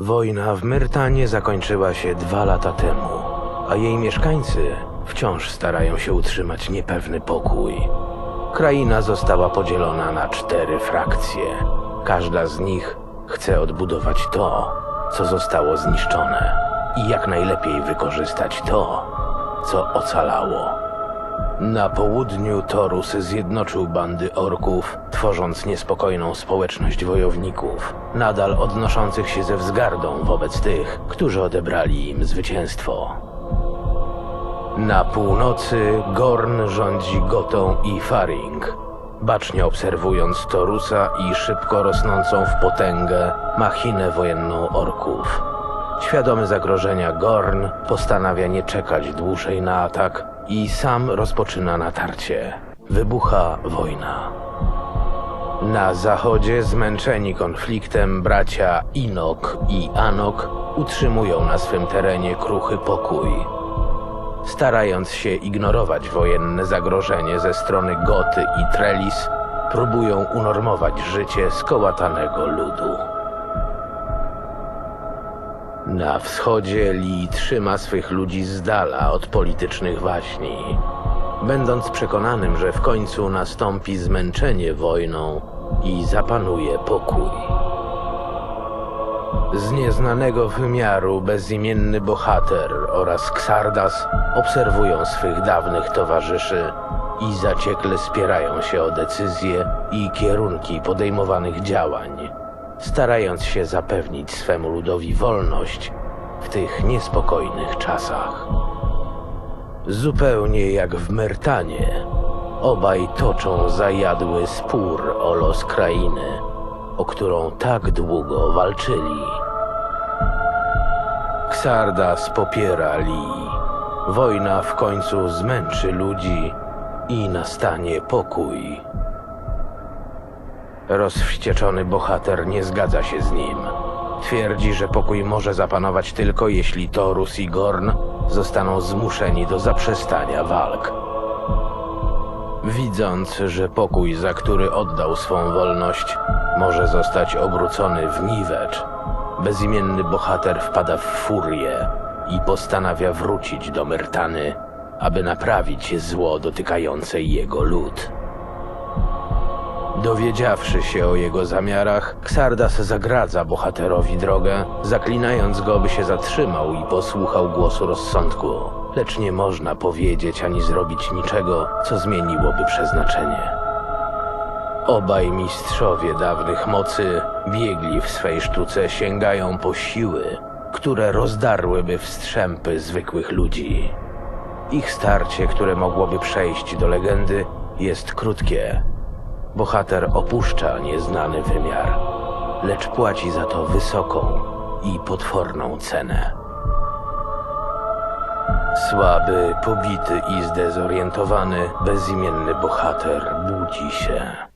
Wojna w Myrtanie zakończyła się dwa lata temu, a jej mieszkańcy wciąż starają się utrzymać niepewny pokój. Kraina została podzielona na cztery frakcje. Każda z nich chce odbudować to, co zostało zniszczone i jak najlepiej wykorzystać to, co ocalało. Na południu Torus zjednoczył bandy orków, tworząc niespokojną społeczność wojowników, nadal odnoszących się ze wzgardą wobec tych, którzy odebrali im zwycięstwo. Na północy Gorn rządzi Gotą i Faring, bacznie obserwując Torusa i szybko rosnącą w potęgę machinę wojenną orków. Świadomy zagrożenia Gorn postanawia nie czekać dłużej na atak i sam rozpoczyna natarcie. Wybucha wojna. Na zachodzie zmęczeni konfliktem bracia Inok i Anok utrzymują na swym terenie kruchy pokój. Starając się ignorować wojenne zagrożenie ze strony Goty i Trellis, próbują unormować życie skołatanego ludu. Na wschodzie Lee trzyma swych ludzi z dala od politycznych waśni, będąc przekonanym, że w końcu nastąpi zmęczenie wojną i zapanuje pokój. Z nieznanego wymiaru bezimienny bohater oraz Xardas obserwują swych dawnych towarzyszy i zaciekle spierają się o decyzje i kierunki podejmowanych działań, starając się zapewnić swemu ludowi wolność w tych niespokojnych czasach. Zupełnie jak w Myrtanie, obaj toczą zajadły spór o los krainy, o którą tak długo walczyli. Xardas popiera Lee. Wojna w końcu zmęczy ludzi i nastanie pokój. Rozwścieczony bohater nie zgadza się z nim. Twierdzi, że pokój może zapanować tylko jeśli Torus i Gorn zostaną zmuszeni do zaprzestania walk. Widząc, że pokój, za który oddał swą wolność, może zostać obrócony w niwecz, bezimienny bohater wpada w furię i postanawia wrócić do Myrtany, aby naprawić zło dotykające jego lud. Dowiedziawszy się o jego zamiarach, Xardas zagradza bohaterowi drogę, zaklinając go, by się zatrzymał i posłuchał głosu rozsądku. Lecz nie można powiedzieć ani zrobić niczego, co zmieniłoby przeznaczenie. Obaj mistrzowie dawnych mocy, biegli w swej sztuce, sięgają po siły, które rozdarłyby wstrzępy zwykłych ludzi. Ich starcie, które mogłoby przejść do legendy, jest krótkie. Bohater opuszcza nieznany wymiar, lecz płaci za to wysoką i potworną cenę. Słaby, pobity i zdezorientowany, bezimienny bohater budzi się.